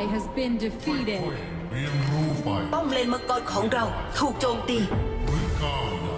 ally has been ค่อย defeated. ๆเรียนรู้ไปป้อมเลนมังกรของเราถูกโจมตี พื้นก้าว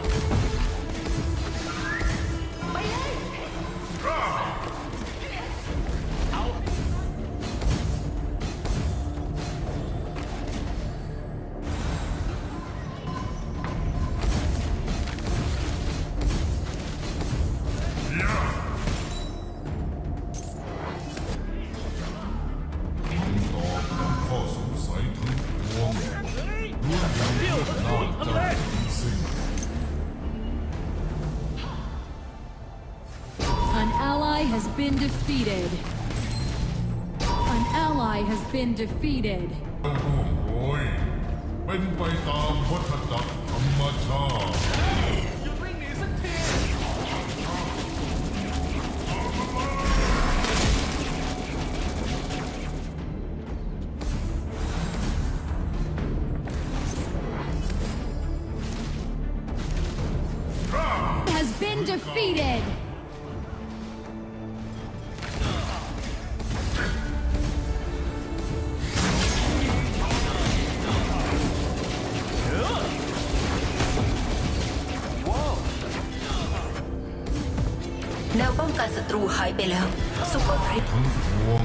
defeated. An ally has been defeated. ร่วงโรยเป็นไปตามวัฏจักรธรรมชาติ ตรูหายไปแล้วซุปเปอร์คริปทั้งปวง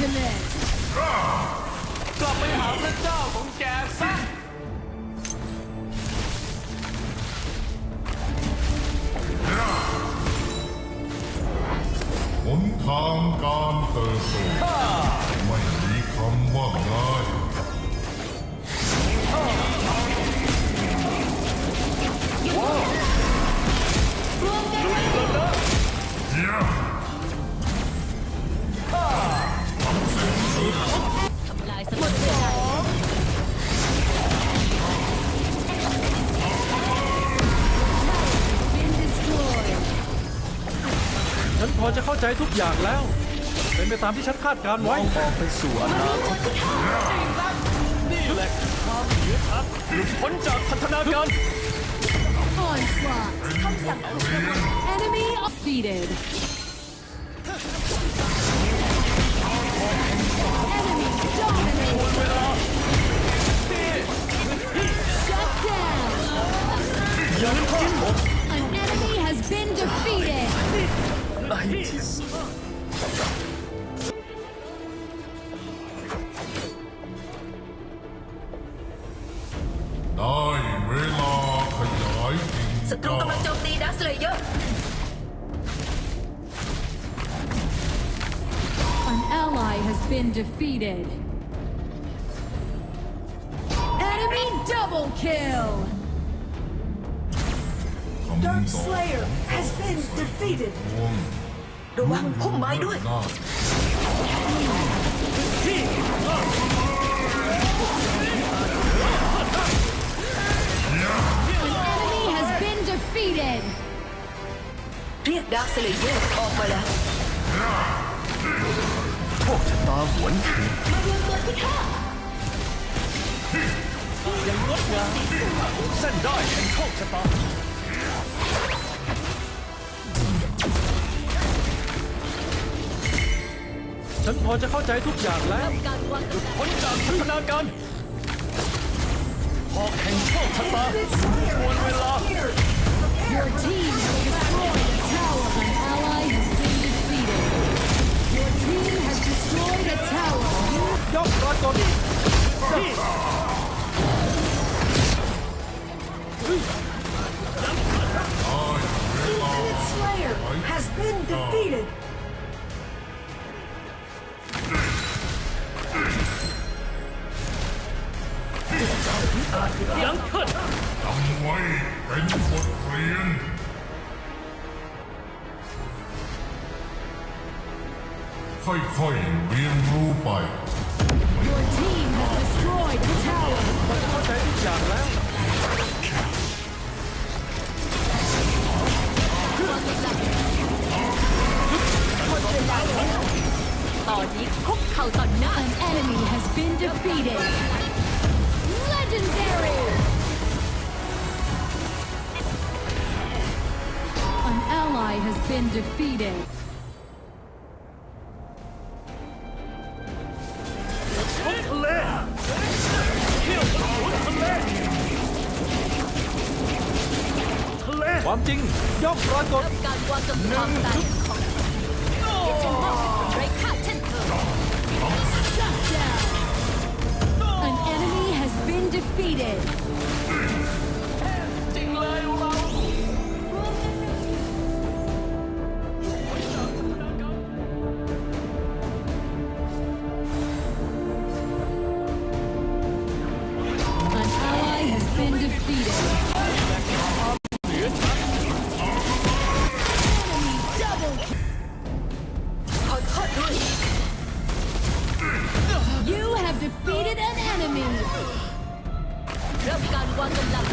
กลับไปหาพระเจ้าของแกซะหนทางการเติบโตไม่มีคำว่าง่าย Been ใจทุกอย่างแล้ว เป็นไปตามที่ฉันคาดการไว้ออกไปสู่อนาคตนี่แหละความเหนือชั้นหลุดพ้นจากพัฒนาการ Onslaught. Enemy defeated. Enemy dominated. Shut down. ยังกิน An enemy An ally has been defeated. Enemy double kill! Dark Slayer has been defeated! ระวังพุ่มไม้ด้วยหน้าที่ An enemy has been defeated. เรียกดาร์คสเลเยอร์ออกมาแล้ว โชคชะตาหวนคืนยังงดงามเส้นได้แห่งโชคชะตา ฉันพอจะเข้าใจทุกอย่างแล้วการวางกำลังพ้นจากพัฒนาการหอกแห่งโชคชะตาทวนเวลา Your team has destroyed a tower. An ally has been defeated. Your team has destroyed a tower. ยกปรากฏ Slayer has been defeated. ยังขึ้นจำไว้เป็นบทเรียนค่อยๆเรียนรู้ไป Your team has destroyed a tower. เข้าใจทุกอย่างแล้ว จริง ย่อมปรากฏการวางกำลังตายของที่จะมอบให้คนไร้ค่าเช่นเธอ Shut down. An enemy has been defeated. Defeated an enemy. เริ่มการวางกำลัง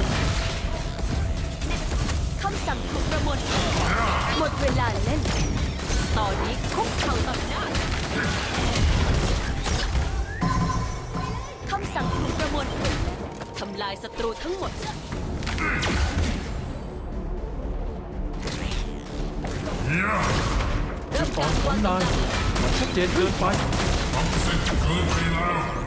คำสั่งถูกประมวลหมดเวลาเล่น ตอนนี้คุกเข่าต่อหน้าคำสั่งถูกประมวลทำลายศัตรูทั้งหมดเริ่มตอกานขอวางนายมันชัดเจนเกินไปทำเสร็จเกินไปแล้ว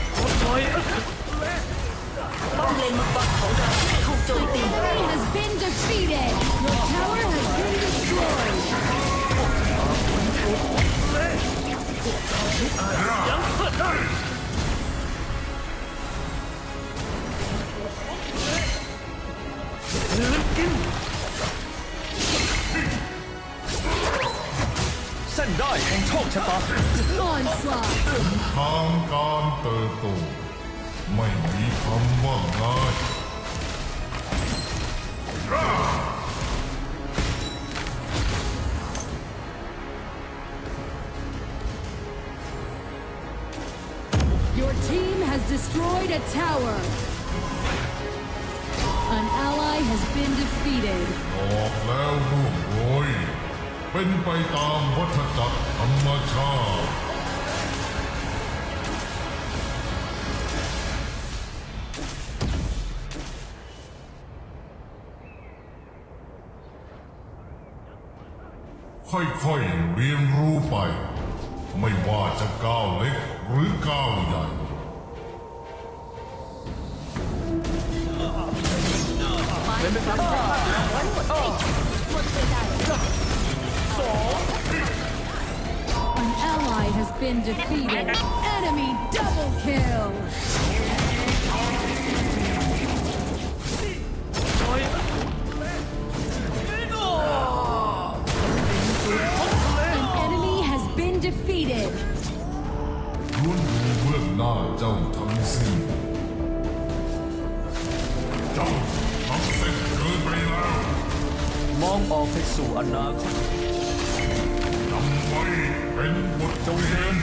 ปล่อย ป้อมเลนมังกรของเราถูกโจมตี Enemy has been defeated. Your tower has been destroyed. ยังขึ้นได้ลืมกินเส้นได้แห่งโชคชะตา Onslaught. ทางการเติบโต ไม่มีคำว่าง่าย Your team has destroyed a tower. An ally has been defeated. บอกแล้วร่วงโรยเป็นไปตามวัฏจักรธรรมชาติ ค่อยๆเรียนรู้ไป ไม่ว่าจะก้าวเล็กหรือก้าวใหญ่ An ally has been defeated. Enemy double kill. Defeated. ล้วนอยู่เบื้องหน้าเจ้าทั้งสิ้นเจ้าทำเสร็จเกินไปแล้ว มองออกไปสู่อนาคตจำไว้เป็นบทจงเรีเดิยน